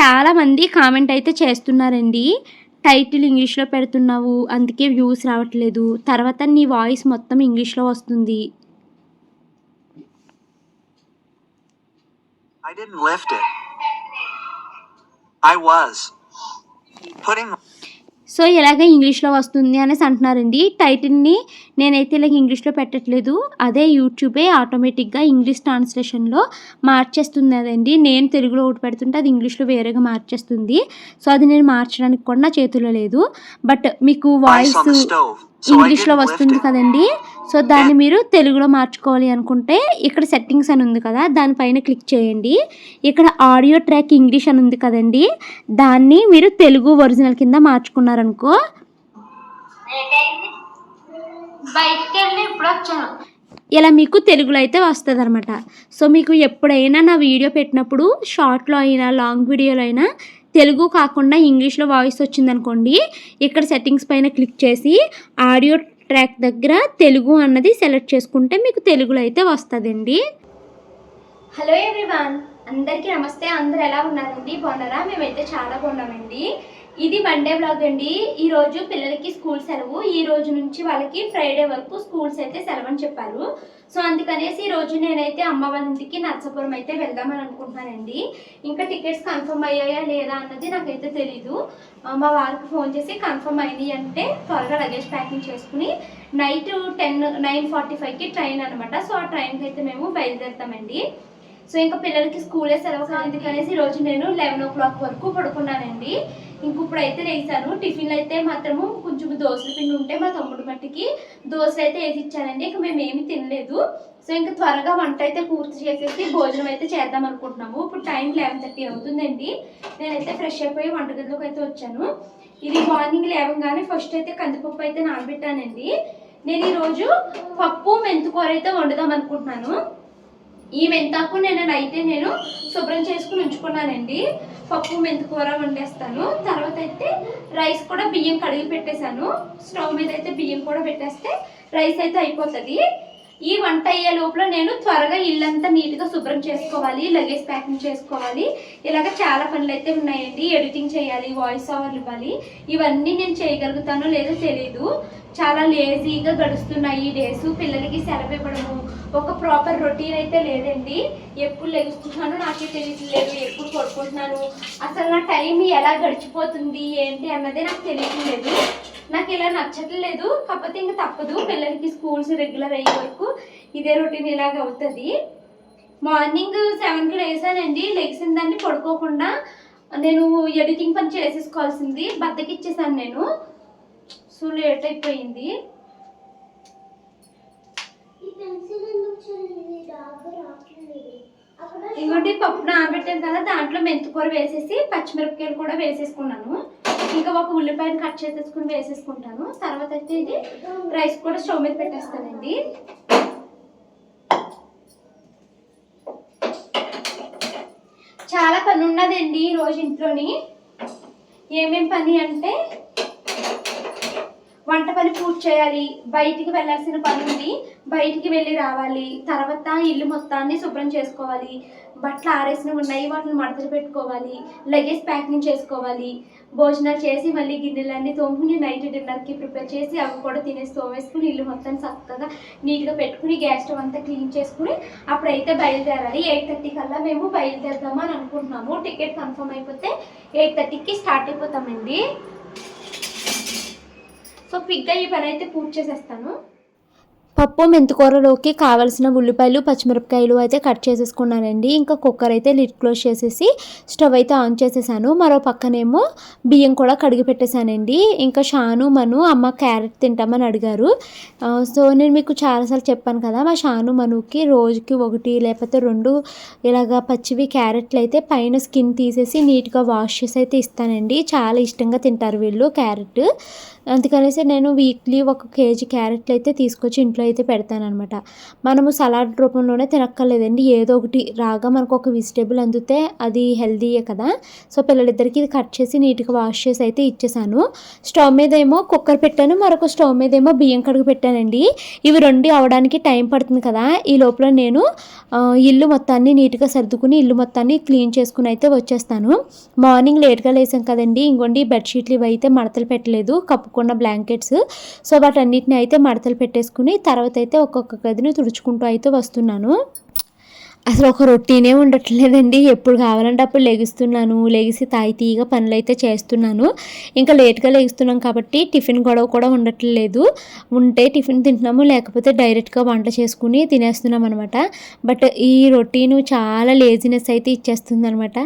చాలామంది కామెంట్ అయితే చేస్తున్నారండి. టైటిల్ ఇంగ్లీష్లో పెడుతున్నావు అందుకే వ్యూస్ రావట్లేదు. తర్వాత నీ వాయిస్ మొత్తం ఇంగ్లీష్లో వస్తుంది. I didn't lift it. I was putting so ఇలాగ ఇంగ్లీష్లో వస్తుంది అనేసి అంటున్నారండి. టైటిల్ని నేనైతే ఇలాగ ఇంగ్లీష్లో పెట్టట్లేదు. అదే యూట్యూబే ఆటోమేటిక్గా ఇంగ్లీష్ ట్రాన్స్లేషన్లో మార్చేస్తుంది అదండి నేను తెలుగులో ఒకటి పెడుతుంటే అది ఇంగ్లీష్లో వేరేగా మార్చేస్తుంది. సో అది నేను మార్చడానికి కూడా నా చేతిలో లేదు. బట్ మీకు వాయిస్ ఇంగ్లీష్లో వస్తుంది. కదండి. సో దాన్ని మీరు తెలుగులో మార్చుకోవాలి అనుకుంటే ఇక్కడ సెట్టింగ్స్ అని ఉంది కదా దానిపైన క్లిక్ చేయండి. ఇక్కడ ఆడియో ట్రాక్ ఇంగ్లీష్ అని ఉంది కదండి. దాన్ని మీరు తెలుగు ఒరిజినల్ కింద మార్చుకున్నారనుకో. బయటికి వెళ్ళి ఇప్పుడు వచ్చాను. ఇలా మీకు తెలుగులో అయితే వస్తుంది అనమాట సో మీకు ఎప్పుడైనా నా వీడియో పెట్టినప్పుడు షార్ట్లో అయినా లాంగ్ వీడియోలో అయినా తెలుగు కాకుండా ఇంగ్లీష్లో వాయిస్ వచ్చిందనుకోండి ఇక్కడ సెట్టింగ్స్ పైన క్లిక్ చేసి ఆడియో ట్రాక్ దగ్గర తెలుగు అన్నది సెలెక్ట్ చేసుకుంటే మీకు తెలుగులో అయితే వస్తుందండి. హలో ఎవ్రీవాన్ అందరికీ నమస్తే. అందరు ఎలా ఉన్నారండి? బాగున్నారా? మేమైతే చాలా బాగున్నామండి. ఇది మండే బ్లాగ్ అండి. ఈ రోజు పిల్లలకి స్కూల్ సెలవు. ఈ రోజు నుంచి వాళ్ళకి ఫ్రైడే వరకు స్కూల్స్ అయితే సెలవు అని చెప్పారు. సో అందుకనేసి ఈ రోజు నేనైతే అమ్మ వాళ్ళ ఇంటికి నర్సాపురం అయితే వెళ్దామని అనుకుంటున్నానండి. ఇంకా టికెట్స్ కన్ఫర్మ్ అయ్యాయా లేదా అన్నది నాకైతే తెలీదు. మా వారికి ఫోన్ చేసి కన్ఫర్మ్ అయినాయి అంటే త్వరగా లగేజ్ ప్యాకింగ్ చేసుకుని నైట్ టెన్ నైన్ ఫార్టీ ఫైవ్కి ట్రైన్ అనమాట సో ఆ ట్రైన్కి అయితే మేము బయలుదేరుతామండి. సో ఇంకా పిల్లలకి స్కూలే సెలవు కదా అందుకనేసి ఈరోజు నేను లెవెన్ ఓ క్లాక్ వరకు పడుకున్నానండి. ఇంక ఇప్పుడు అయితే టిఫిన్లు అయితే మాత్రము కొంచెం దోశల పిండి ఉంటే మా తమ్ముడు మట్టికి దోశలు అయితే వేసి ఇచ్చానండి ఇక మేము ఏమి తినలేదు. సో ఇంకా త్వరగా వంట అయితే పూర్తి చేసేసి భోజనం అయితే చేద్దాం అనుకుంటున్నాము. ఇప్పుడు టైం లెవెన్ థర్టీ అవుతుందండి. నేనైతే ఫ్రెష్ అయిపోయి వంటగదిలోకి అయితే వచ్చాను. ఇది మార్నింగ్ లేవగానే ఫస్ట్ అయితే కందిపప్పు అయితే నానబెట్టానండి. నేను ఈరోజు పప్పు మెంతుకూర అయితే వండుదాం అనుకుంటున్నాను. ఈ మెంతాకు నేను అయితే నేను శుభ్రం చేసుకుని ఉంచుకున్నానండి. పప్పు మెంతికూర వండేస్తాను. తర్వాత అయితే రైస్ కూడా బియ్యం కడిగి పెట్టేశాను. స్టవ్ మీద అయితే బియ్యం కూడా పెట్టేస్తే రైస్ అయితే అయిపోతుంది. ఈ వంట అయ్యే లోపల నేను త్వరగా ఇల్లంతా నీట్గా శుభ్రం చేసుకోవాలి లగేజ్ ప్యాకింగ్ చేసుకోవాలి. ఇలాగ చాలా పనులు అయితే ఉన్నాయండి. ఎడిటింగ్ చేయాలి వాయిస్ ఓవర్లు ఇవ్వాలి. ఇవన్నీ నేను చేయగలుగుతానో లేదో తెలియదు చాలా లేజీగా గడుస్తున్నాయి ఈ డేస్ పిల్లలకి సెలవు ఇవ్వడము ఒక ప్రాపర్ రొటీన్ అయితే లేదండి. ఎప్పుడు లెగుస్తున్నాను నాకే తెలియట్లేదు ఎప్పుడు పడుకుంటున్నాను అసలు నా టైం ఎలా గడిచిపోతుంది ఏంటి అన్నదే నాకు తెలియట్లేదు నాకు ఇలా నచ్చట్లేదు కాకపోతే ఇంకా తప్పదు. పిల్లలకి స్కూల్స్ రెగ్యులర్ అయ్యే వరకు ఇదే రొటీన్ ఇలాగ అవుతుంది. మార్నింగ్ సెవెన్కి లేసానండి. లెగిసిన దాన్ని పడుకోకుండా నేను ఎడిటింగ్ పని చేసేసుకోవాల్సింది. బద్దకిచ్చేసాను నేను. సో లేట్ అయిపోయింది. ఇంకోటి పప్పు నానబెట్టాను కదా దాంట్లో మెంతికూర వేసేసి పచ్చిమిరపకాయలు కూడా వేసేసుకున్నాను. ఇంకా ఒక ఉల్లిపాయను కట్ చేసేసుకుని వేసేసుకుంటాను. తర్వాత అయితే ఇది రైస్ కూడా స్టవ్ మీద పెట్టేస్తానండి. చాలా పని ఉన్నదండి ఈ రోజు ఇంట్లోని. ఏమేం పని అంటే వంట పని పూర్తి చేయాలి. బయటికి వెళ్ళాల్సిన పని ఉంది. బయటికి వెళ్ళి రావాలి. తర్వాత ఇల్లు మొత్తాన్ని శుభ్రం చేసుకోవాలి. బట్టలు ఆరేసినవి ఉన్నాయి వాటిని మడతలు పెట్టుకోవాలి లగేజ్ ప్యాకింగ్ చేసుకోవాలి భోజనాలు చేసి మళ్ళీ గిన్నెలన్నీ తోముకుని నైట్ డిన్నర్కి ప్రిపేర్ చేసి అవి కూడా తినేసి తోమేసుకుని ఇల్లు మొత్తం చక్కగా నీట్గా పెట్టుకుని గ్యాస్ స్టవ్ అంతా క్లీన్ చేసుకుని అప్పుడైతే బయలుదేరాలి. ఎయిట్ థర్టీ కల్లా మేము బయలుదేరదామని అని అనుకుంటున్నాము. టికెట్ కన్ఫర్మ్ అయిపోతే ఎయిట్ థర్టీకి స్టార్ట్ అయిపోతామండి. సో క్విక్గా ఈ పని అయితే పూర్తి చేసేస్తాను. పప్పు మెంతికూరలోకి కావలసిన ఉల్లిపాయలు పచ్చిమిరపకాయలు అయితే కట్ చేసేసుకున్నానండి. ఇంకా కుక్కర్ అయితే లిడ్ క్లోజ్ చేసేసి స్టవ్ అయితే ఆన్ చేసేసాను. మరో పక్కనేమో బియ్యం కూడా కడిగి పెట్టేశానండి. ఇంకా షాను మను అమ్మ క్యారెట్ తింటామని అడిగారు. సో నేను మీకు చాలాసార్లు చెప్పాను కదా మా షాను మనుకి రోజుకి ఒకటి లేకపోతే రెండు ఇలాగా పచ్చివి క్యారెట్లు అయితే పైన స్కిన్ తీసేసి నీట్గా వాష్ చేసి అయితే ఇస్తానండి. చాలా ఇష్టంగా తింటారు వీళ్ళు క్యారెట్. అందుకనేసి నేను వీక్లీ ఒక కేజీ క్యారెట్లు అయితే తీసుకొచ్చి ఇంట్లో అయితే పెడతానమాట మనము సలాడ్ రూపంలోనే తినక్కర్లేదండి. ఏదో ఒకటి రాగా మనకు ఒక వెజిటేబుల్ అందితే అది హెల్దీయే కదా. సో పిల్లలిద్దరికి ఇది కట్ చేసి నీట్గా వాష్ చేసి అయితే ఇచ్చేసాను. స్టవ్ మీద ఏమో కుక్కర్ పెట్టాను. మరొక స్టవ్ మీద ఏమో బియ్యం కడుగు పెట్టానండి. ఇవి రెండు అవడానికి టైం పడుతుంది కదా. ఈ లోపల నేను ఇల్లు మొత్తాన్ని నీట్గా సర్దుకుని ఇల్లు మొత్తాన్ని క్లీన్ చేసుకుని అయితే వచ్చేస్తాను. మార్నింగ్ లేట్గా లేసాం కదండి. ఇంకోండి బెడ్షీట్లు ఇవి అయితే మడతలు పెట్టలేదు. కప్పు కప్పుకున్న బ్లాంకెట్స్ సో వాటన్నిటిని అయితే మడతలు పెట్టేసుకుని తర్వాత అయితే ఒక్కొక్క గదిని తుడుచుకుంటూ అయితే వస్తున్నాను. అసలు ఒక రొటీనే ఉండట్లేదండి. ఎప్పుడు కావాలంటే అప్పుడు లెగిస్తున్నాను. లెగిసి తాయి తీయగా పనులు అయితే చేస్తున్నాను. ఇంకా లేట్గా లెగిస్తున్నాం కాబట్టి టిఫిన్ గొడవ కూడా ఉండట్లేదు. ఉంటే టిఫిన్ తింటున్నాము లేకపోతే డైరెక్ట్గా వంట చేసుకుని తినేస్తున్నాం అనమాట బట్ ఈ రొటీను చాలా లేజినెస్ అయితే ఇచ్చేస్తుంది అనమాట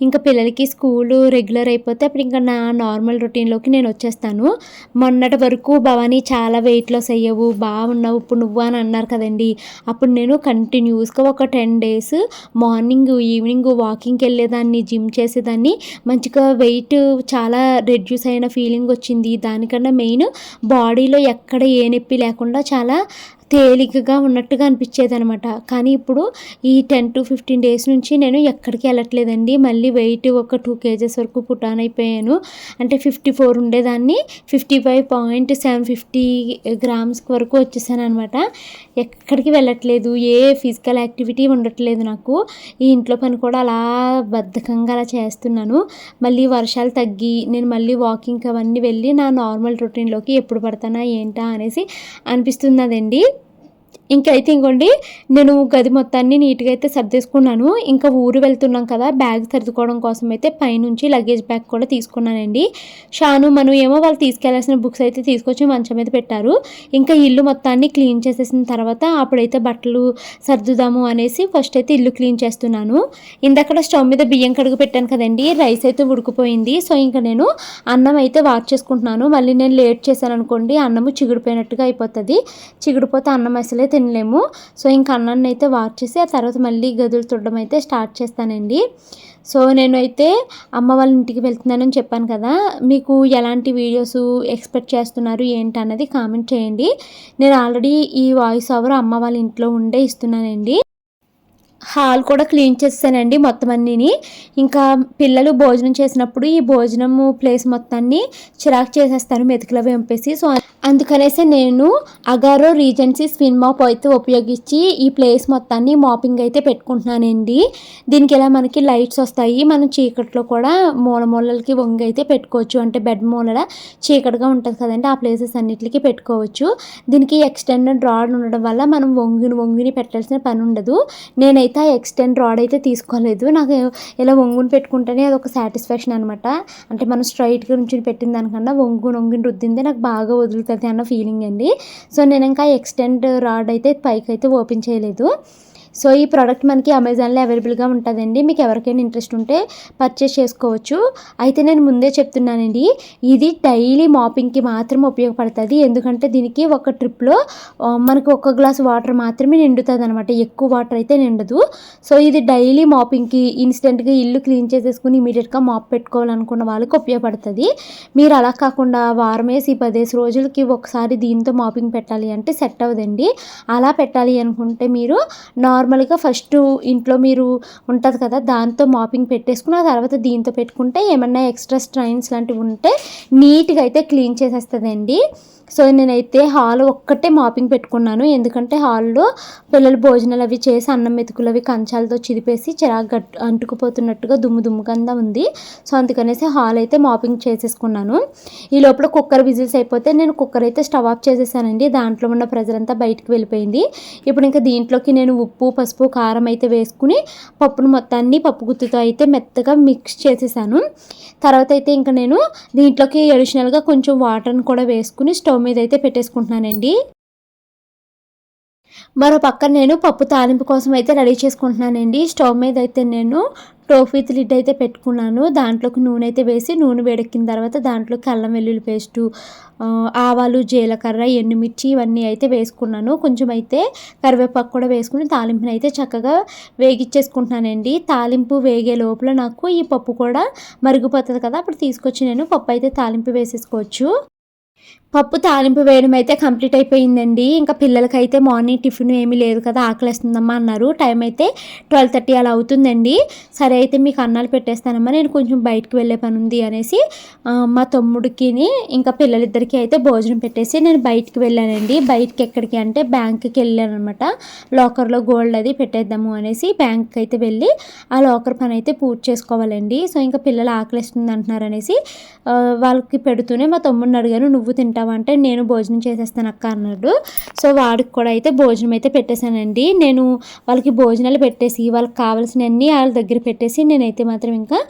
ఇంకా పిల్లలకి స్కూలు రెగ్యులర్ అయిపోతే అప్పుడు ఇంకా నా నార్మల్ రొటీన్లోకి నేను వచ్చేస్తాను. మొన్నటి వరకు భవానీ చాలా వెయిట్ లాస్ అయ్యావు బాగున్నావు ఇప్పుడు నువ్వు అని అన్నారు కదండి. అప్పుడు నేను కంటిన్యూస్గా ఒక టెన్ డేస్ మార్నింగ్ ఈవినింగ్ వాకింగ్కి వెళ్ళేదాన్ని జిమ్ చేసేదాన్ని. మంచిగా వెయిట్ చాలా రెడ్యూస్ అయిన ఫీలింగ్ వచ్చింది. దానికన్నా మెయిన్ బాడీలో ఎక్కడ ఏ నొప్పి లేకుండా చాలా తేలికగా ఉన్నట్టుగా అనిపించేది అనమాట కానీ ఇప్పుడు ఈ టెన్ టు ఫిఫ్టీన్ డేస్ నుంచి నేను ఎక్కడికి వెళ్ళట్లేదండి. మళ్ళీ వెయిట్ ఒక టూ కేజెస్ వరకు పుటాన్ అయిపోయాను. అంటే ఫిఫ్టీ ఫోర్ ఉండేదాన్ని. Fifty five point seven fifty grams వరకు వచ్చేసాను అనమాట ఎక్కడికి వెళ్ళట్లేదు. ఏ ఫిజికల్ యాక్టివిటీ ఉండట్లేదు నాకు. ఈ ఇంట్లో పని కూడా అలా బద్ధకంగా అలా చేస్తున్నాను. మళ్ళీ వర్షాలు తగ్గి నేను మళ్ళీ వాకింగ్ అవన్నీ వెళ్ళి నా నార్మల్ రొటీన్లోకి ఎప్పుడు పడతానా ఏంటా అనేసి అనిపిస్తున్నదండి ఇంకైతే ఇంకోండి నేను గది మొత్తాన్ని నీట్గా అయితే సర్దేసుకున్నాను. ఇంకా ఊరు వెళ్తున్నాం కదా బ్యాగ్ సర్దుకోవడం కోసం అయితే పైనుంచి లగేజ్ బ్యాగ్ కూడా తీసుకున్నానండి. షాను మనం ఏమో వాళ్ళు తీసుకెళ్ళాల్సిన బుక్స్ అయితే తీసుకొచ్చి మంచం మీద పెట్టారు. ఇంకా ఇల్లు మొత్తాన్ని క్లీన్ చేసేసిన తర్వాత అప్పుడైతే బట్టలు సర్దుదాము అనేసి ఫస్ట్ అయితే ఇల్లు క్లీన్ చేస్తున్నాను. ఇందక్కడ స్టవ్ మీద బియ్యం కడుగు పెట్టాను కదండి రైస్ అయితే ఉడికిపోయింది. సో ఇంకా నేను అన్నం అయితే వాచ్ చేసుకుంటున్నాను. మళ్ళీ నేను లేట్ చేశాను అనుకోండి అన్నము చిగుడిపోయినట్టుగా అయిపోతుంది. చిగుడిపోతే అన్నం అసలే తినలేము. సో ఇంకా అన్నాన్ని అయితే వాచ్ చేసి ఆ తర్వాత మళ్ళీ గదులు తుడడం అయితే స్టార్ట్ చేస్తానండి. సో నేను అయితే అమ్మ వాళ్ళ ఇంటికి వెళ్తున్నానని చెప్పాను కదా మీకు ఎలాంటి వీడియోస్ ఎక్స్పెక్ట్ చేస్తున్నారు ఏంటి అన్నది కామెంట్ చేయండి. నేను ఆల్రెడీ ఈ వాయిస్ ఓవర్ అమ్మ వాళ్ళ ఇంట్లో ఉండే ఇస్తున్నానండి. హాల్ కూడా క్లీన్ చేస్తానండి మొత్తం అన్నీని. ఇంకా పిల్లలు భోజనం చేసినప్పుడు ఈ భోజనము ప్లేస్ మొత్తాన్ని చిరాకు చేసేస్తాను మెతుకుల వెంపేసి. సో అందుకనేసి నేను అగారో రీజెన్సీ స్విన్ మాప్ అయితే ఉపయోగించి ఈ ప్లేస్ మొత్తాన్ని మాపింగ్ అయితే పెట్టుకుంటున్నానండి. దీనికి ఇలా మనకి లైట్స్ వస్తాయి మనం చీకట్లో కూడా మూల మూలలకి వంగి అయితే పెట్టుకోవచ్చు. అంటే బెడ్ మూలల చీకటిగా ఉంటుంది కదండి ఆ ప్లేసెస్ అన్నిటికీ పెట్టుకోవచ్చు. దీనికి ఎక్స్టెండెడ్ రాడ్ ఉండడం వల్ల మనం వంగిని వంగిని పెట్టాల్సిన పని ఉండదు. నేనైతే ఆ ఎక్స్టెండ్ రాడ్ అయితే తీసుకోలేదు. నాకు ఇలా వంగుని పెట్టుకుంటేనే అది ఒక సాటిస్ఫాక్షన్ అనమాట అంటే మనం స్ట్రైట్గా నుంచి పెట్టిన దానికన్నా వంగుని వంగుని రుద్దిందే నాకు బాగా వదులుతుంది అన్న ఫీలింగ్ అండి. సో నేను ఇంకా ఎక్స్టెండ్ రాడ్ అయితే పైకి అయితే ఓపెన్ చేయలేదు. సో ఈ ప్రోడక్ట్ మనకి అమెజాన్లో అవైలబుల్గా ఉంటుందండి. మీకు ఎవరికైనా ఇంట్రెస్ట్ ఉంటే పర్చేస్ చేసుకోవచ్చు. అయితే నేను ముందే చెప్తున్నానండి ఇది డైలీ మాపింగ్కి మాత్రం ఉపయోగపడుతుంది. ఎందుకంటే దీనికి ఒక ట్రిప్లో మనకు ఒక గ్లాస్ వాటర్ మాత్రమే నిండుతుంది అనమాట ఎక్కువ వాటర్ అయితే నిండదు. సో ఇది డైలీ మాపింగ్కి ఇన్స్టెంట్గా ఇల్లు క్లీన్ చేసేసుకుని ఇమీడియట్గా మాప్ పెట్టుకోవాలనుకున్న వాళ్ళకి ఉపయోగపడుతుంది. మీరు అలా కాకుండా వారమేసి పదేసి రోజులకి ఒకసారి దీంతో మాపింగ్ పెట్టాలి అంటే సెట్ అవ్వదండి. అలా పెట్టాలి అనుకుంటే మీరు నార్మల్గా ఫస్ట్ ఇంట్లో మీరు ఉంటుంది కదా దాంతో మాపింగ్ పెట్టేసుకుని ఆ తర్వాత దీంతో పెట్టుకుంటే ఏమన్నా ఎక్స్ట్రా స్ట్రైన్స్ లాంటివి ఉంటే నీట్గా అయితే క్లీన్ చేసేస్తుందండి. సో నేనైతే హాల్ ఒక్కటే మాపింగ్ పెట్టుకున్నాను. ఎందుకంటే హాల్లో పిల్లలు భోజనాలు అవి చేసి అన్నం మెతుకులు అవి కంచాలతో చిదిపేసి చిరాకు గట్ అంటుకుపోతున్నట్టుగా దుమ్ము దుమ్ము కింద ఉంది. సో అందుకనేసి హాల్ అయితే మాపింగ్ చేసేసుకున్నాను. ఈ లోపల కుక్కర్ విజిల్స్ అయిపోతే నేను కుక్కర్ అయితే స్టవ్ ఆఫ్ చేసేసానండి. దాంట్లో ఉన్న ప్రెజర్ అంతా బయటకు వెళ్ళిపోయింది. ఇప్పుడు ఇంకా దీంట్లోకి నేను ఉప్పు పసుపు కారం అయితే వేసుకుని పప్పును మొత్తాన్ని పప్పు గుత్తితో అయితే మెత్తగా మిక్స్ చేసేసాను. తర్వాత అయితే ఇంకా నేను దీంట్లోకి అడిషనల్గా కొంచెం వాటర్ని కూడా వేసుకుని స్టవ్ స్టవ్ మీద అయితే పెట్టేసుకుంటున్నానండి. మరో పక్కన నేను పప్పు తాలింపు కోసం అయితే రెడీ చేసుకుంటున్నానండి. స్టవ్ మీద అయితే నేను టోఫీత్ లిడ్ అయితే పెట్టుకున్నాను. దాంట్లోకి నూనె అయితే వేసి నూనె వేడెక్కిన తర్వాత దాంట్లోకి అల్లం వెల్లుల్లి పేస్టు ఆవాలు జీలకర్ర ఎండుమిర్చి ఇవన్నీ అయితే వేసుకున్నాను. కొంచెం అయితే కరివేపాకు కూడా వేసుకుని తాలింపుని అయితే చక్కగా వేగిచ్చేసుకుంటున్నానండి. తాలింపు వేగే లోపల నాకు ఈ పప్పు కూడా మరిగిపోతుంది కదా అప్పుడు తీసుకొచ్చి నేను పప్పు అయితే తాలింపు వేసేసుకోవచ్చు. పప్పు తాలింపు వేయడం అయితే కంప్లీట్ అయిపోయిందండి. ఇంకా పిల్లలకైతే మార్నింగ్ టిఫిన్ ఏమీ లేదు కదా ఆకలిస్తుందమ్మా అన్నారు. టైం అయితే ట్వెల్వ్ థర్టీ అలా అవుతుందండి. సరే అయితే మీకు అన్నాలు పెట్టేస్తానమ్మా నేను కొంచెం బయటకు వెళ్ళే పని ఉంది అనేసి మా తమ్ముడికి ఇంకా పిల్లలిద్దరికీ అయితే భోజనం పెట్టేసి నేను బయటికి వెళ్ళానండి. బయటకి ఎక్కడికి అంటే బ్యాంక్కి వెళ్ళాను అనమాట లాకర్లో గోల్డ్ అది పెట్టేద్దాము అనేసి బ్యాంక్కి అయితే వెళ్ళి ఆ లాకర్ పని అయితే పూర్తి చేసుకోవాలండి. సో ఇంకా పిల్లలు ఆకలిస్తుంది అంటున్నారు అనేసి వాళ్ళకి పెడుతూనే మా తమ్ముడిని అడిగాను నువ్వు తింటావు? అంటే నేను భోజనం చేసేస్తాను అక్క అన్నాడు. సో వాడికి కూడా అయితే భోజనం అయితే పెట్టేశానండి. నేను వాళ్ళకి భోజనాలు పెట్టేసి వాళ్ళకి కావాల్సినవన్నీ వాళ్ళ దగ్గర పెట్టేసి నేనైతే మాత్రం ఇంకా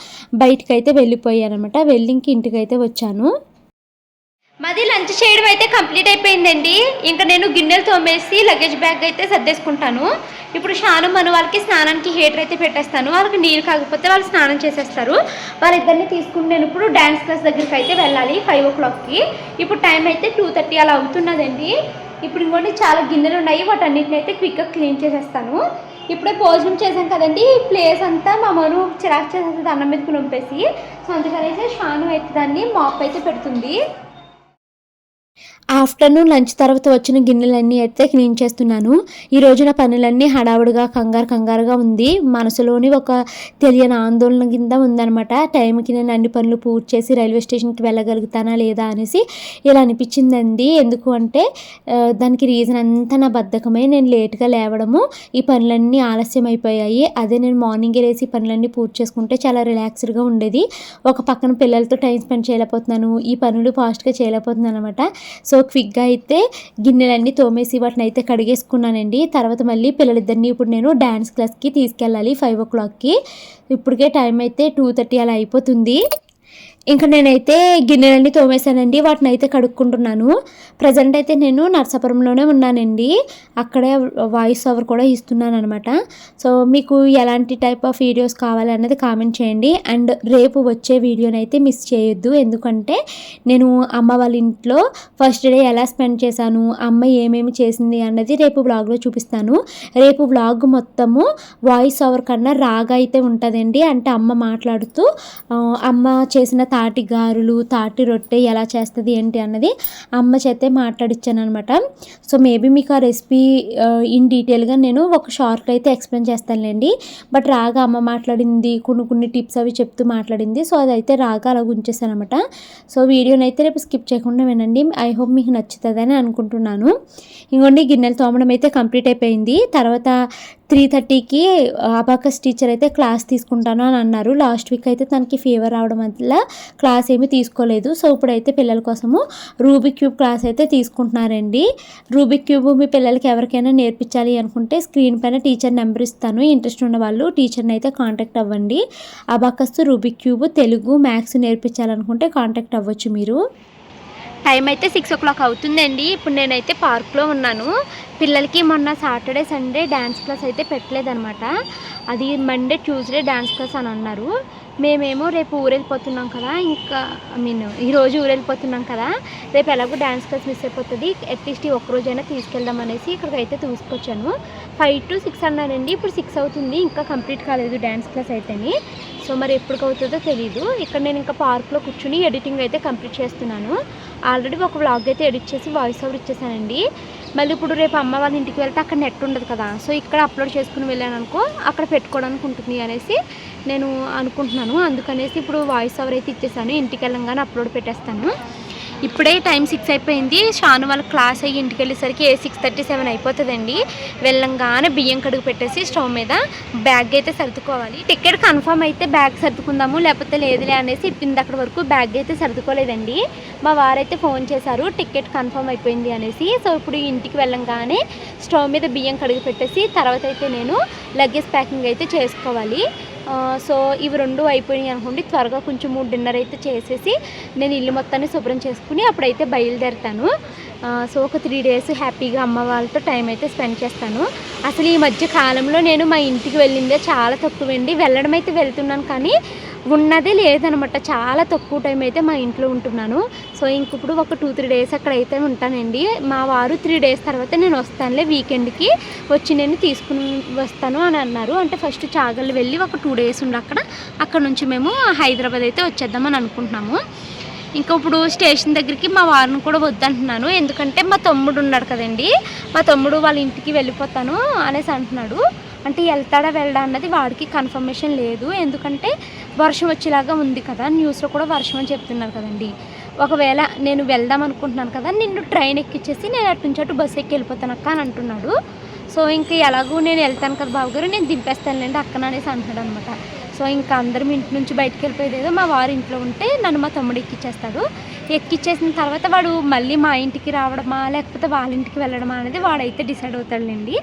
బయటకైతే అయితే వెళ్ళిపోయాను అనమాట వెళ్ళి ఇంక ఇంటికి అయితే వచ్చాను. మాది లంచ్ చేయడం అయితే కంప్లీట్ అయిపోయిందండి. ఇంకా నేను గిన్నెలు తోమేసి లగేజ్ బ్యాగ్ అయితే సర్దేసుకుంటాను. ఇప్పుడు షాను మన వాళ్ళకి స్నానానికి హీటర్ అయితే పెట్టేస్తాను. వాళ్ళకి నీరు కాకపోతే వాళ్ళు స్నానం చేసేస్తారు. వాళ్ళిద్దరిని తీసుకుని నేను ఇప్పుడు డ్యాన్స్ క్లాస్ దగ్గరికి అయితే వెళ్ళాలి ఫైవ్ ఓ క్లాక్కి ఇప్పుడు టైం అయితే టూ థర్టీ అలా అవుతున్నదండి. ఇప్పుడు ఇంకోటి చాలా గిన్నెలు ఉన్నాయి. వాటన్నిటిని అయితే క్విక్గా క్లీన్ చేసేస్తాను. ఇప్పుడే భోజనం చేశాం కదండి. ఈ ప్లేస్ అంతా మా మను చిరాకు చేసేస్తుంది అన్నం మీదకి నొప్పేసి సో అందుకనేసి షాను అయితే దాన్ని మాప్ అయితే పెడుతుంది. ఆఫ్టర్నూన్ లంచ్ తర్వాత వచ్చిన గిన్నెలన్నీ అయితే క్లీన్ చేస్తున్నాను. ఈ రోజున నా పనులన్నీ హడావుడిగా కంగారు కంగారుగా ఉంది. మనసులోని ఒక తెలియని ఆందోళన కింద ఉందనమాట టైంకి నేను అన్ని పనులు పూర్తి చేసి రైల్వే స్టేషన్కి వెళ్ళగలుగుతానా లేదా అనేసి ఇలా అనిపించిందండి. ఎందుకు అంటే దానికి రీజన్ అంతా నా బద్ధకమే. నేను లేట్గా లేవడము ఈ పనులన్నీ ఆలస్యం అయిపోయాయి అదే నేను మార్నింగే లేసి పనులన్నీ పూర్తి చేసుకుంటే చాలా రిలాక్స్డ్గా ఉండేది. ఒక పక్కన పిల్లలతో టైం స్పెండ్ చేయలేకపోతున్నాను. ఈ పనులు ఫాస్ట్గా చేయలేకపోతున్నాను అనమాట సో సో క్విక్గా అయితే గిన్నెలన్నీ తోమేసి వాటిని అయితే కడిగేసుకున్నానండి. తర్వాత మళ్ళీ పిల్లలిద్దరిని ఇప్పుడు నేను డ్యాన్స్ క్లాస్కి తీసుకెళ్ళాలి ఫైవ్ ఓ క్లాక్కి. ఇప్పటికే టైం అయితే టూ థర్టీ అలా అయిపోతుంది. ఇంకా నేనైతే గిన్నెలన్నీ తోమేశానండి వాటిని అయితే కడుక్కుంటున్నాను. ప్రజెంట్ అయితే నేను నర్సాపురంలోనే ఉన్నానండి. అక్కడే వాయిస్ ఓవర్ కూడా ఇస్తున్నాను అనమాట సో మీకు ఎలాంటి టైప్ ఆఫ్ వీడియోస్ కావాలన్నది కామెంట్ చేయండి. అండ్ రేపు వచ్చే వీడియోని అయితే మిస్ చేయొద్దు. ఎందుకంటే నేను అమ్మ వాళ్ళ ఇంట్లో ఫస్ట్ డే ఎలా స్పెండ్ చేశాను అమ్మ ఏమేమి చేసింది అన్నది రేపు బ్లాగ్లో చూపిస్తాను. రేపు బ్లాగ్ మొత్తము వాయిస్ ఓవర్ కన్నా రాగా అయితే ఉంటుందండి. అంటే అమ్మ మాట్లాడుతూ అమ్మ చేసిన తాటి గారులు తాటి రొట్టె ఎలా చేస్తుంది ఏంటి అన్నది అమ్మ చేతే మాట్లాడిచ్చాను అనమాట సో మేబీ మీకు ఆ రెసిపీ ఇన్ డీటెయిల్గా నేను ఒక షార్ట్ అయితే ఎక్స్ప్లెయిన్ చేస్తానులేండి. బట్ రాగా అమ్మ మాట్లాడింది కొన్ని కొన్ని టిప్స్ అవి చెప్తూ మాట్లాడింది. సో అదైతే రాగా అలా ఉంచేసాను అనమాట సో వీడియోని అయితే రేపు స్కిప్ చేయకుండా వినండి. ఐ హోప్ మీకు నచ్చుతుందని అనుకుంటున్నాను. ఇంకోండి గిన్నెలు తోమడం అయితే కంప్లీట్ అయిపోయింది. తర్వాత త్రీ థర్టీకి అబాకస్ టీచర్ అయితే క్లాస్ తీసుకుంటాను అని అన్నారు. లాస్ట్ వీక్ అయితే తనకి ఫీవర్ రావడం వల్ల క్లాస్ ఏమీ తీసుకోలేదు. సో ఇప్పుడైతే పిల్లల కోసము రూబిక్ క్యూబ్ క్లాస్ అయితే తీసుకుంటున్నారండి. రూబిక్ క్యూబ్ మీ పిల్లలకి ఎవరికైనా నేర్పించాలి అనుకుంటే స్క్రీన్ పైన టీచర్ నెంబర్ ఇస్తాను. ఇంట్రెస్ట్ ఉన్న వాళ్ళు టీచర్ని అయితే కాంటాక్ట్ అవ్వండి. అబాకస్తు రూబిక్ క్యూబ్ తెలుగు మ్యాథ్స్ నేర్పించాలనుకుంటే కాంటాక్ట్ అవ్వచ్చు మీరు. టైం అయితే సిక్స్ ఓ క్లాక్ అవుతుందండి. ఇప్పుడు నేనైతే పార్క్లో ఉన్నాను. పిల్లలకి మొన్న సాటర్డే సండే డ్యాన్స్ క్లాస్ అయితే పెట్టలేదనమాట అది మండే ట్యూస్డే డ్యాన్స్ క్లాస్ అని అన్నారు. మేమేమో రేపు ఊరెళ్ళిపోతున్నాం కదా ఇంకా ఐ మీన్ ఈరోజు ఊరెళ్ళిపోతున్నాం కదా రేపు ఎలాగో డ్యాన్స్ క్లాస్ మిస్ అయిపోతుంది. అట్లీస్ట్ ఈ ఒక్కరోజైనా తీసుకెళ్దాం అనేసి ఇక్కడికి అయితే తీసుకొచ్చాను. ఫైవ్ టు సిక్స్ అన్నారండి ఇప్పుడు సిక్స్ అవుతుంది ఇంకా కంప్లీట్ కాలేదు డ్యాన్స్ క్లాస్ అయితేని. సో మరి ఎప్పటికి అవుతుందో తెలియదు ఇక్కడ నేను ఇంకా పార్క్లో కూర్చుని ఎడిటింగ్ అయితే కంప్లీట్ చేస్తున్నాను. ఆల్రెడీ ఒక వ్లాగ్ అయితే ఎడిట్ చేసి వాయిస్ ఓవర్ ఇచ్చేసానండి. మళ్ళీ ఇప్పుడు రేపు అమ్మ వాళ్ళ ఇంటికి వెళ్తే అక్కడ నెట్ ఉండదు కదా. సో ఇక్కడ అప్లోడ్ చేసుకుని వెళ్ళాను అనుకో అక్కడ పెట్టుకోవడానికి ఉంటుంది అనేసి నేను అనుకుంటున్నాను. అందుకనేసి ఇప్పుడు వాయిస్ ఓవర్ అయితే ఇచ్చేసాను. ఇంటికి వెళ్ళంగానే అప్లోడ్ పెట్టేస్తాను. ఇప్పుడే టైం సిక్స్ అయిపోయింది. షాను వాళ్ళ క్లాస్ అయ్యి ఇంటికి వెళ్ళేసరికి ఏ సిక్స్ థర్టీ సెవెన్ అయిపోతుందండి. వెళ్ళంగానే బియ్యం కడుగు పెట్టేసి స్టవ్ మీద బ్యాగ్ అయితే సర్దుకోవాలి. టికెట్ కన్ఫర్మ్ అయితే బ్యాగ్ సర్దుకుందాము లేకపోతే లేదులే అనేసి ఇప్పింది అక్కడ వరకు బ్యాగ్ అయితే సర్దుకోలేదండి. మా వారైతే ఫోన్ చేశారు టికెట్ కన్ఫర్మ్ అయిపోయింది అనేసి. సో ఇప్పుడు ఇంటికి వెళ్ళంగానే స్టవ్ మీద బియ్యం కడిగి పెట్టేసి తర్వాత అయితే నేను లగేజ్ ప్యాకింగ్ అయితే చేసుకోవాలి. సో ఇవి రెండు అయిపోయినాయి అనుకోండి త్వరగా కొంచెం డిన్నర్ అయితే చేసేసి నేను ఇల్లు మొత్తాన్ని శుభ్రం చేసుకుని అప్పుడైతే బయలుదేరుతాను. సో ఒక త్రీ డేస్ హ్యాపీగా అమ్మ వాళ్ళతో టైం అయితే స్పెండ్ చేస్తాను. అసలు ఈ మధ్య కాలంలో నేను మా ఇంటికి వెళ్ళిందే చాలా తక్కువండి. వెళ్ళడం అయితే వెళ్తున్నాను కానీ ఉన్నదే లేదనమాట. చాలా తక్కువ టైం అయితే మా ఇంట్లో ఉంటున్నాను. సో ఇంక ఇప్పుడు ఒక టూ త్రీ డేస్ అక్కడ అయితే ఉంటానండి. మా వారు త్రీ డేస్ తర్వాత నేను వస్తానులే వీకెండ్కి వచ్చి నేను తీసుకుని వస్తాను అని అన్నారు. అంటే ఫస్ట్ చాగల్ వెళ్ళి ఒక టూ డేస్ ఉండి అక్కడ. అక్కడ నుంచి మేము హైదరాబాద్ అయితే వచ్చేద్దామని అనుకుంటున్నాము. ఇంకా ఇప్పుడు స్టేషన్ దగ్గరికి మా వారిని కూడా వద్దంటున్నాను. ఎందుకంటే మా తమ్ముడు ఉన్నాడు కదండి. మా తమ్ముడు వాళ్ళ ఇంటికి వెళ్ళిపోతాను అనేసి అంటున్నాడు. అంటే వెళ్తాడా వెళ్ళడా అన్నది వాడికి కన్ఫర్మేషన్ లేదు. ఎందుకంటే వర్షం వచ్చేలాగా ఉంది కదా. న్యూస్లో కూడా వర్షం అని చెప్తున్నారు కదండి. ఒకవేళ నేను వెళ్దాం అనుకుంటున్నాను కదా నిన్ను ట్రైన్ ఎక్కిచ్చేసి నేను అటు నుంచి అటు బస్సు ఎక్కి వెళ్ళిపోతాను అక్క అని అంటున్నాడు. సో ఇంకా ఎలాగూ నేను వెళ్తాను కదా బాబుగారు నేను దింపేస్తానులేండి అక్కన అనేసి అంటున్నాడు అనమాట సో ఇంకా అందరం ఇంటి నుంచి బయటకు వెళ్ళిపోయేది ఏదో మా వారి ఇంట్లో ఉంటే నన్ను మా తమ్ముడు ఎక్కిచ్చేస్తాడు. ఎక్కిచ్చేసిన తర్వాత వాడు మళ్ళీ మా ఇంటికి రావడమా లేకపోతే వాళ్ళ ఇంటికి వెళ్ళడమా అనేది వాడైతే డిసైడ్ అవుతాడులేండి.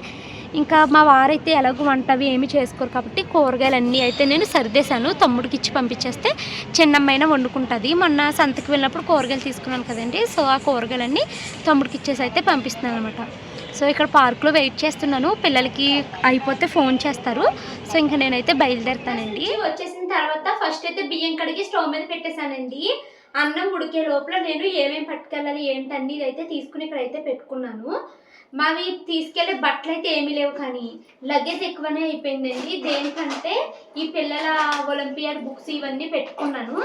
ఇంకా మా వారైతే ఎలాగో వంట అవి ఏమి చేసుకోరు కాబట్టి కూరగాయలు అన్నీ అయితే నేను సర్దేశాను. తమ్ముడికి ఇచ్చి పంపించేస్తే చిన్నమ్మైన వండుకుంటుంది. మొన్న సంతకి వెళ్ళినప్పుడు కూరగాయలు తీసుకున్నాను కదండి. సో ఆ కూరగాయలన్నీ తమ్ముడికి ఇచ్చేసి అయితే పంపిస్తున్నాను అనమాట సో ఇక్కడ పార్క్లో వెయిట్ చేస్తున్నాను. పిల్లలకి అయిపోతే ఫోన్ చేస్తారు. సో ఇంకా నేనైతే బయలుదేరుతానండి. వచ్చేసిన తర్వాత ఫస్ట్ అయితే బియ్యం కడిగి స్టవ్ మీద పెట్టేశానండి. అన్నం ఉడికే లోపల నేను ఏమేమి పట్టుకెళ్ళాలి ఏంటన్నీ అయితే తీసుకుని ఇక్కడైతే పెట్టుకున్నాను. మావి తీసుకెళ్ళే బట్టలు అయితే ఏమీ లేవు కానీ లగేజ్ ఎక్కువనే అయిపోయిందండి. దేనికంటే ఈ పిల్లల ఒలింపియాడ్ బుక్స్ ఇవన్నీ పెట్టుకున్నాను.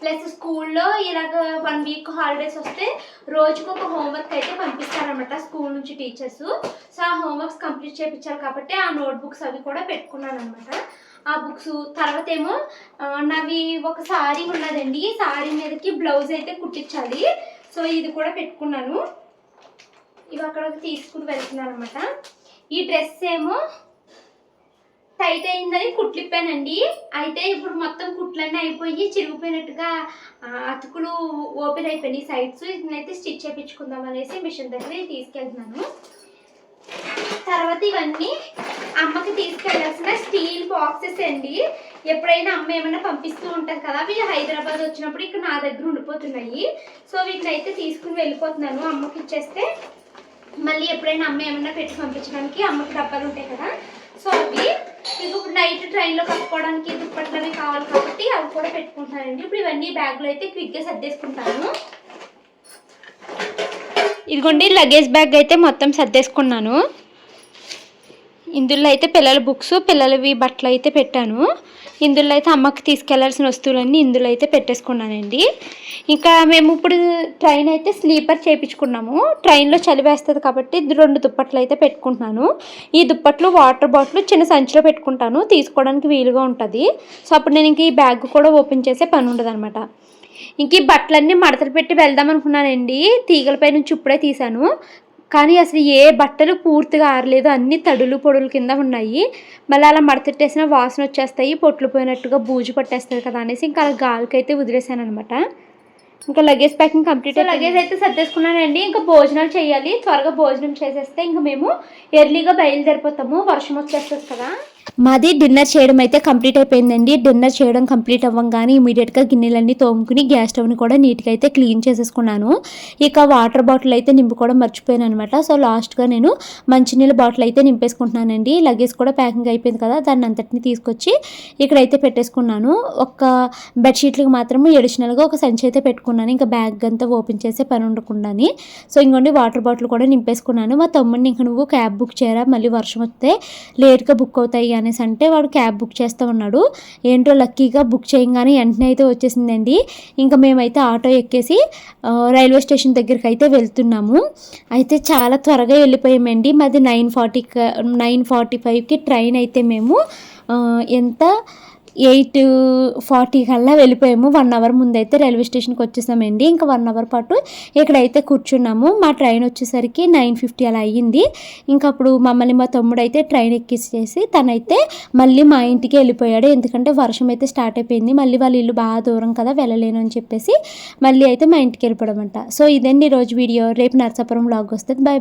ప్లస్ స్కూల్లో ఇలాగ వన్ వీక్ హాలిడేస్ వస్తే రోజుకు ఒక హోంవర్క్ అయితే పంపిస్తారనమాట స్కూల్ నుంచి టీచర్స్. సో ఆ హోంవర్క్స్ కంప్లీట్ చేయించారు కాబట్టి ఆ నోట్బుక్స్ అవి కూడా పెట్టుకున్నాను అనమాట ఆ బుక్స్ తర్వాత ఏమో నావి ఒక సారీ ఉన్నదండి. ఈ సారీ మీదకి బ్లౌజ్ అయితే కుట్టించాలి. సో ఇది కూడా పెట్టుకున్నాను. ఇవి అక్కడ తీసుకుని వెళ్తున్నాను అనమాట ఈ డ్రెస్ ఏమో టైట్ అయిందని కుట్లిప్పానండి. అయితే ఇప్పుడు మొత్తం కుట్లన్నీ అయిపోయి చిరిగిపోయినట్టుగా అతుకులు ఓపెన్ అయిపోయినాయి. సైడ్స్ ఇదైతే స్టిచ్ చేయించుకుందాం అనేసి మిషన్ దగ్గర తీసుకెళ్తున్నాను. తర్వాత ఇవన్నీ అమ్మకి తీసుకెళ్ళాల్సిన స్టీల్ బాక్సెస్ అండి. ఎప్పుడైనా అమ్మ ఏమైనా పంపిస్తూ ఉంటారు కదా వీళ్ళు హైదరాబాద్ వచ్చినప్పుడు ఇక్కడ నా దగ్గర ఉండిపోతున్నాయి. సో వీటిని అయితే తీసుకుని వెళ్ళిపోతున్నాను అమ్మకి ఇచ్చేస్తే. మళ్ళీ ఎప్పుడైనా అమ్మ ఏమన్నా పెట్టి పంపించడానికి అమ్మకి డబ్బాలు ఉంటాయి కదా? సో అవి మీకు ఇప్పుడు నైట్ ట్రైన్లో కట్టుకోవడానికి దుప్పట్లు అవి కావాలి కాబట్టి అవి కూడా పెట్టుకుంటానండి ఇప్పుడు ఇవన్నీ బ్యాగ్లో అయితే క్విక్గా సర్దేసుకుంటాను. ఇదిగోండి లగేజ్ బ్యాగ్ అయితే మొత్తం సర్దేసుకున్నాను. ఇందులో అయితే పిల్లల బుక్స్ పిల్లలవి బట్టలు అయితే పెట్టాను. ఇందులో అయితే అమ్మకి తీసుకెళ్ళాల్సిన వస్తువులన్నీ ఇందులో అయితే పెట్టేసుకున్నానండి. ఇంకా మేము ఇప్పుడు ట్రైన్ అయితే స్లీపర్ చేయించుకున్నాము ట్రైన్లో చలి వేస్తుంది కాబట్టి రెండు దుప్పట్లు అయితే పెట్టుకుంటున్నాను. ఈ దుప్పట్లు వాటర్ బాటిల్ చిన్న సంచిలో పెట్టుకుంటాను. తీసుకోవడానికి వీలుగా ఉంటుంది. సో అప్పుడు నేను ఇంక ఈ బ్యాగ్ కూడా ఓపెన్ చేసే పని ఉండదు అనమాట ఇంక ఈ బట్టలన్నీ మడతలు పెట్టి వెళ్దాం అనుకున్నానండి. తీగలపై నుంచి ఇప్పుడే తీశాను. కానీ అసలు ఏ బట్టలు పూర్తిగా ఆరలేదు అన్ని తడులు పొడులు కింద ఉన్నాయి. మళ్ళీ అలా మడతెట్టేసిన వాసన వచ్చేస్తాయి పొట్లు పోయినట్టుగా బూజు పట్టేస్తుంది కదా అనేసి ఇంకా అలా గాలికి అయితే వదిలేసాను అనమాట ఇంకా లగేజ్ ప్యాకింగ్ కంప్లీట్ లగేజ్ అయితే సర్దేసుకున్నానండి. ఇంకా భోజనాలు చేయాలి. త్వరగా భోజనం చేసేస్తే ఇంకా మేము ఎర్లీగా బయలుదేరిపోతాము. వర్షం వచ్చేస్తుంది కదా. మాది డిన్నర్ చేయడం అయితే కంప్లీట్ అయిపోయిందండి. డిన్నర్ చేయడం కంప్లీట్ అవ్వగానే ఇమీడియట్గా గిన్నెలన్నీ తోముకుని గ్యాస్ స్టవ్ని కూడా నీట్గా అయితే క్లీన్ చేసేసుకున్నాను. ఇక వాటర్ బాటిల్ అయితే నింపుకోవడం మర్చిపోయాను అనమాట సో లాస్ట్గా నేను మంచినీళ్ళ బాటిల్ అయితే నింపేసుకుంటున్నానండి. లగేజ్ కూడా ప్యాకింగ్ అయిపోయింది కదా దాన్ని అంతటిని తీసుకొచ్చి ఇక్కడైతే పెట్టేసుకున్నాను. ఒక బెడ్షీట్లకు మాత్రం ఎడిషనల్గా ఒక సంచి అయితే పెట్టుకున్నాను. ఇంకా బ్యాగ్ అంతా ఓపెన్ చేసే పని ఉండకుండాని. సో ఇంకోండి వాటర్ బాటిల్ కూడా నింపేసుకున్నాను. మా తమ్ముడిని ఇంకా నువ్వు క్యాబ్ బుక్ చేయరా? మళ్ళీ వర్షం వస్తే లేట్గా బుక్ అవుతాయి అనేసి అంటే వాడు క్యాబ్ బుక్ చేస్తూ ఉన్నాడు. ఏంటో లక్కీగా బుక్ చేయగానే వెంటనే అయితే వచ్చేసిందండి. ఇంకా మేమైతే ఆటో ఎక్కేసి రైల్వే స్టేషన్ దగ్గరికి అయితే వెళ్తున్నాము. అయితే చాలా త్వరగా వెళ్ళిపోయామండి. మాది నైన్ ఫార్టీ నైన్ ఫార్టీ ఫైవ్కి ట్రైన్ అయితే మేము ఎంత? ఎయిట్ ఫార్టీ కల్లా వెళ్ళిపోయాము. వన్ అవర్ ముందైతే రైల్వే స్టేషన్కి వచ్చేసామండి. ఇంకా వన్ అవర్ పాటు ఇక్కడైతే కూర్చున్నాము. మా ట్రైన్ వచ్చేసరికి నైన్ ఫిఫ్టీ అలా అయ్యింది. ఇంకా అప్పుడు మమ్మల్ని మా తమ్ముడు అయితే ట్రైన్ ఎక్కించేసి తనైతే మళ్ళీ మా ఇంటికి వెళ్ళిపోయాడు. ఎందుకంటే వర్షం అయితే స్టార్ట్ అయిపోయింది. మళ్ళీ వాళ్ళ ఇల్లు బాగా దూరం కదా వెళ్ళలేను అని చెప్పేసి మళ్ళీ అయితే మా ఇంటికి వెళ్ళిపోవడం అంట సో ఇదండి ఈరోజు వీడియో. రేపు నర్సాపురం బ్లాగ్ వస్తుంది. Bye bye